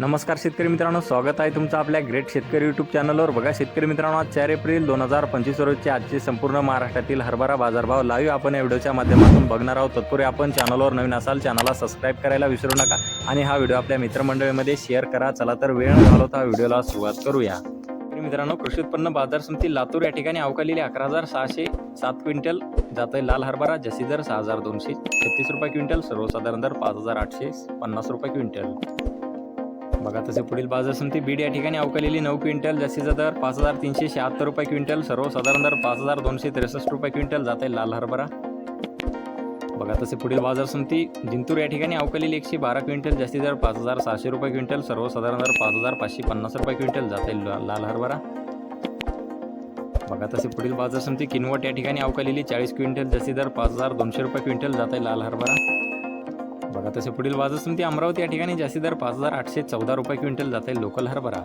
नमस्कार शेतकरी मित्रांनो स्वागत आहे तुमचं आपल्या ग्रेट शेतकरी यूट्यूब चॅनलवर बघा शेतकरी मित्रांनो आज चार एप्रिल दोन हजार पंचवीस रोजचे आजचे संपूर्ण महाराष्ट्रातील हरभरा बाजारभाव लाईव्ह आपण या व्हिडिओच्या माध्यमातून बघणार आहोत. तत्पूर्वी आपण चॅनलवर नवीन असाल चॅनलला सबस्क्राईब करायला विसरू नका आणि हा व्हिडिओ आपल्या मित्रमंडळीमध्ये शेअर करा. चला तर वेळ न घालवता व्हिडिओला सुरुवात करूया. मित्रांनो कृषी उत्पन्न बाजार समिती लातूर या ठिकाणी अवकालेली अकरा हजार सहाशे सात क्विंटल जात आहे लाल हरभरा जसी दर सहा हजार दोनशे छत्तीस रुपये क्विंटल सर्वसाधारण दर पाच हजार आठशे पन्नास रुपये क्विंटल. बघा तसे पुढील बाजार समिती बीड या ठिकाणी अवकालेली नऊ क्विंटल जास्तीचा दर पाच हजार तीनशे शहात्तर रुपये क्विंटल सर्वसाधारण दर पाच हजार दोनशे त्रेसष्ट रुपये क्विंटल जात आहे लाल हरभरा. बघा तसे पुढील बाजार समिती जिंतूर या ठिकाणी अवकालेली एकशे बारा क्विंटल जास्तीत दर पाच हजार सहाशे रुपये क्विंटल सर्वसाधारण दर पाच हजार पाचशे पन्नास रुपये क्विंटल जात आहे लाल हरभरा. बघा तसे पुढील बाजार समिती किनवट या ठिकाणी अवकालेली चाळीस क्विंटल जास्तीत दर पाच हजार दोनशे रुपये क्विंटल जात आहे लाल हरभरा. तसे पुढील बाजार समिती अमरावती या ठिकाणी जास्ती दर पाच हजार आठशे चौदा रुपये क्विंटल जाते लोकल हरभरा.